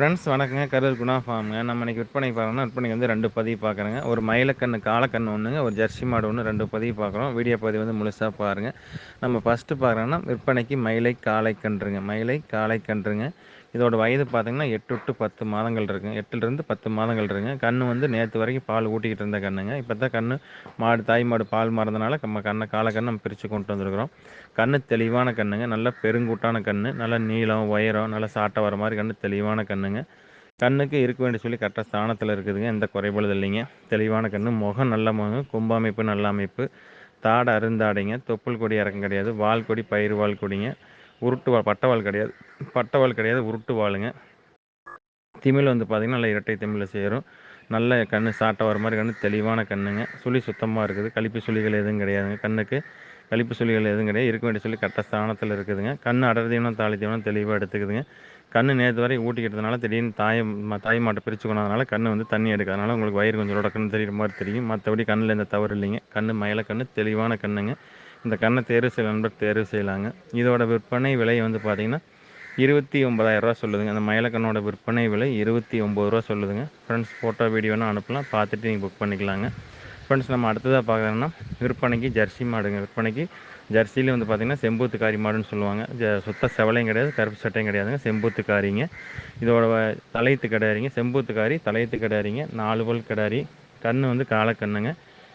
Friends வணக்கங்க. கரூர் குணா ஃபார்முங்க நம்ம இன்றைக்கி விற்பனை பார்க்குறோம்னா விற்பனைக்கு வந்து ரெண்டு பதிவு பார்க்குறேங்க. ஒரு மயிலக்கண்ணு காலக்கண்ணு ஒன்றுங்க ஒரு ஜெர்சி மாடு ஒன்று ரெண்டு பதிவு பார்க்குறோம். வீடியோ பதிவு வந்து முழுசாக பாருங்கள் நம்ம ஃபஸ்ட்டு பார்க்குறோன்னா விற்பனைக்கு மயிலை காளை கன்றுங்க மயிலை காளை கன்றுங்க இதோட வயது பார்த்திங்கன்னா எட்டு டு பத்து மாதங்கள் இருக்குங்க. எட்டுலேருந்து பத்து மாதங்கள் இருக்குங்க. கன்று வந்து நேற்று வரைக்கும் பால் ஊட்டிக்கிட்டு இருந்த கண்ணுங்க. இப்போ தான் கன்று மாடு தாய் மாடு பால் மறந்தனால நம்ம கண்ணை காலக்கண்ணு நம்ம பிரித்து கொண்டு வந்துருக்குறோம். கன்று தெளிவான கண்ணுங்க. நல்ல பெருங்கூட்டான கன்று நல்ல நீளம் உயரம் நல்ல சாட்டை வர மாதிரி கன்று தெளிவான கண்ணுங்க. கண்ணுக்கு இருக்க வேண்டிய சொல்லி கரெக்டாக ஸ்தானத்தில் இருக்குதுங்க. எந்த குறைபாடு இல்லைங்க. தெளிவான கண்ணு. முகம் நல்ல முகம். கும்பாமைப்பு நல்ல அமைப்பு. தாடை அருந்தாடைங்க. தொப்புள் கொடி இறக்கம் கிடையாது. வால் கொடி பயிர் வால் கொடிங்க. உருட்டு வால் பட்டவால் கிடையாது. பட்டவால் கிடையாது உருட்டு வாளுங்க. திமிழ் வந்து பார்த்திங்கன்னா நல்லா இரட்டை திமிழில் சேரும். நல்ல கண் சாட்டை வர மாதிரி கண் தெளிவான கண்ணுங்க. சுழி சுத்தமாக இருக்குது. கழிப்பு சுழிகள் எதுவும் கிடையாதுங்க. கண்ணுக்கு கழிப்பு சுழிகள் எதுவும் கிடையாது. இருக்க வேண்டிய சொல்லி கரெக்டாக ஸ்தானத்தில் இருக்குதுங்க. கண் அடர் தீவனம் தீவனம் தெளிவாக எடுத்துக்குதுங்க. கண் நேற்று வரை ஊட்டிக்கிட்டதுனால திடீர்னு தாய் தாய் மாட்டை பிரித்து கொண்டதுனால கண் வந்து தண்ணி எடுக்கிறதுனால உங்களுக்கு வயிறு கொஞ்சம் உடக்குன்னு தெரியுற மாதிரி தெரியும். மற்றபடி கண்ணில் எந்த தவறு இல்லைங்க. கண் மயில கண் தெளிவான கண்ணுங்க. இந்த கண்ணை தேர்வு செய்ய நண்பர் தேர்வு செய்யலாங்க. இதோட விற்பனை விலை வந்து பார்த்திங்கன்னா இருபத்தி ஒம்பதாயிரரூவா சொல்லுதுங்க. அந்த மயிலக்கண்ணோட விற்பனை விலை இருபத்தி ஒம்பது ரூபா சொல்லுதுங்க. ஃப்ரெண்ட்ஸ் ஃபோட்டோ வீடியோனா அனுப்பலாம். பார்த்துட்டு நீங்கள் புக் பண்ணிக்கலாங்க. ஃப்ரெண்ட்ஸ் நம்ம அடுத்ததாக பார்க்குறோன்னா விற்பனைக்கு ஜெர்சி மாடுங்க. விற்பனைக்கு ஜெர்சியில் வந்து பார்த்திங்கன்னா செம்பூத்துக்காரி மாடுன்னு சொல்லுவாங்க. ஜ சுத்த செவலையும் கிடையாது கருப்பு சட்டையும் கிடையாதுங்க. செம்பூத்துக்காரிங்க. இதோட தலையத்து கிடாரிங்க செம்பூத்துக்காரி தலையத்து கிடாரிங்க நாலு பல் கிடாரி கண் வந்து காலக்கண்ணுங்க.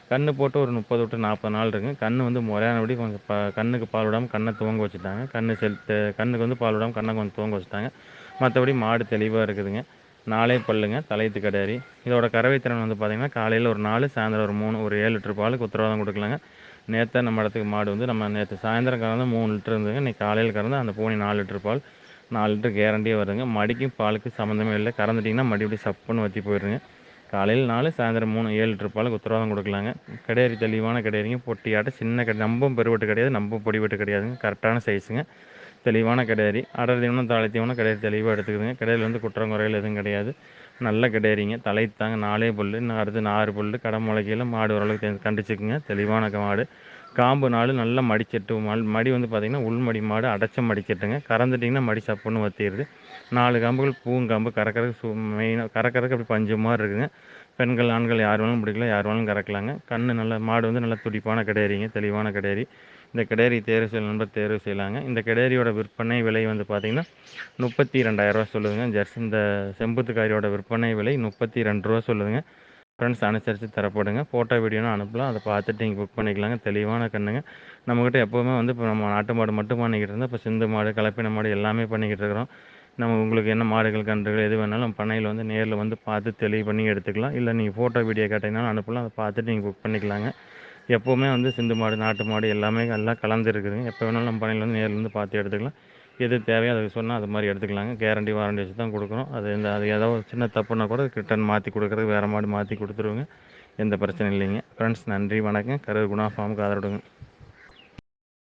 கன்று போட்டு ஒரு முப்பது டு நாற்பது நாள் இருக்குங்க கன்று வந்து முறையானபடி கொஞ்சம் ப கண்ணுக்கு பால் விடாமல் கண்ணை துவங்க வச்சுட்டாங்க. கன்று செலுத்து கண்ணுக்கு வந்து பால் விடாமல் கண்ணை கொஞ்சம் துவங்க வச்சுட்டாங்க. மற்றபடி மாடு தெளிவாக இருக்குதுங்க. நாலே பல்லுங்க தலையத்து கடாரி. இதோட கறவை திறன் வந்து பார்த்திங்கன்னா காலையில் ஒரு நாலு சாயந்தரம் ஒரு மூணு ஒரு ஏழு லிட்டர் பாலுக்கு உத்தரவாதம் கொடுக்கலாங்க. நேற்று நம்ம இடத்துக்கு மாடு வந்து நம்ம நேற்று சாயந்தரம் கறந்து மூணு லிட்டர் இருந்ததுங்க. இன்றைக்கி காலையில் கறந்து அந்த பூனி நாலு லிட்டர் பால் நாலு லிட்டர் கேரண்டியாக வருதுங்க மடிக்கும் பாலுக்கு சம்மந்தமே இல்லை. கறந்துட்டிங்கன்னா மடி இப்படி சப்புன்னு வற்றி போயிடுங்க காலையில் நாலு சாயந்தரம் மூணு ஏழு லிட்டர் உத்தரவாதம் கொடுக்கலாங்க. கிடையாது தெளிவான கிடையாதுங்க பொட்டியாட்ட சின்ன கடை நம்பும் பெருவெட்டு கிடையாது நம்பும் பொடிவட்டு கிடையாதுங்க. கரெக்டான சைஸுங்க தெளிவான கிடையாது அடர் தீவனம் தாழை தீவனம் கிடையாது தெளிவாக எடுத்துக்குதுங்க. கிடையாது வந்து குற்றம் குறைகள் எதுவும் கிடையாது. நல்ல கிடையாதுங்க தலைத்தாங்க நாலே புல் இன்னும் அடுத்து ஆறு புல் கடை முளைக்கையில் மாடு ஓரளவுக்கு கண்டிச்சுக்குங்க. தெளிவான மாடு. காம்பு நாள் நல்லா மடிச்சட்டு மடி வந்து பார்த்திங்கன்னா உள்மடி மாடு அடைச்ச மடிக்கட்டுங்க. கறந்துட்டிங்கன்னா மடி சப்புன்னு வத்திடுது நாலு காம்புகள் பூங்காம்பு கறக்கறதுக்கு சு மெயினாக கறக்கறதுக்கு அப்படி பஞ்சு மாதிரி இருக்குதுங்க பெண்கள் ஆண்கள் யார் வேணாலும் பிடிக்கலாம் யார் வேணாலும் கறக்கலாங்க. கண் நல்ல மாடு வந்து நல்லா துடிப்பான கிடையாரிங்க தெளிவான கிடையாரி இந்த கிடேரி தேர்வு செய்ய நண்பர் தேர்வு செய்யலாங்க. இந்த கிடேரியோட விற்பனை விலை வந்து பார்த்திங்கன்னா முப்பத்தி ரெண்டாயிரரூவா சொல்லுதுங்க. ஜெர்சி இந்த செம்புத்துக்காரியோட விற்பனை விலை முப்பத்தி ரெண்டு ரூபா சொல்லுதுங்க. ஃப்ரெண்ட்ஸ் அனுசரித்து தரப்படுங்க. ஃபோட்டோ வீடியோனா அனுப்பலாம். அதை பார்த்துட்டு நீங்கள் புக் பண்ணிக்கலாங்க. தெளிவான கண்ணுங்க. நம்மக்கிட்ட எப்போவுமே வந்து இப்போ நம்ம நாட்டு மாடு மட்டும் பண்ணிக்கிட்டு இருந்தால் இப்போ சிந்து மாடு கலப்பின மாடு எல்லாமே பண்ணிக்கிட்டு இருக்கிறோம். நம்ம உங்களுக்கு என்ன மாடுகள் கன்றுகள் எது வேணாலும் நம்ம பண்ணையில் வந்து நேரில் வந்து பார்த்து தெளிவு பண்ணி எடுத்துக்கலாம். இல்லை நீங்கள் ஃபோட்டோ வீடியோ கேட்டிங்கனாலும் அனுப்பலாம். அதை பார்த்துட்டு நீங்கள் புக் பண்ணிக்கலாங்க. எப்போவுமே வந்து சிந்து மாடு நாட்டு மாடு எல்லாமே எல்லாம் கலந்துருக்குதுங்க. எப்போ வேணாலும் நம்ம பண்ணையில் வந்து நேரில் வந்து பார்த்து எடுத்துக்கலாம். எது தேவையோ அதை சொன்னால் அது மாதிரி எடுத்துக்கலாங்க. கேரண்டி வாரண்டி வச்சு தான் கொடுக்குறோம் அது இந்த அது ஏதோ சின்ன தப்புனா கூட ரிட்டன் மாற்றி கொடுக்குறது வேறு மாடு மாற்றி கொடுத்துருவோங்க. எந்த பிரச்சனையும் இல்லைங்க. ஃப்ரெண்ட்ஸ் நன்றி வணக்கம். கரூர் குணா ஃபார்முக்கு ஆதரவுடுங்க.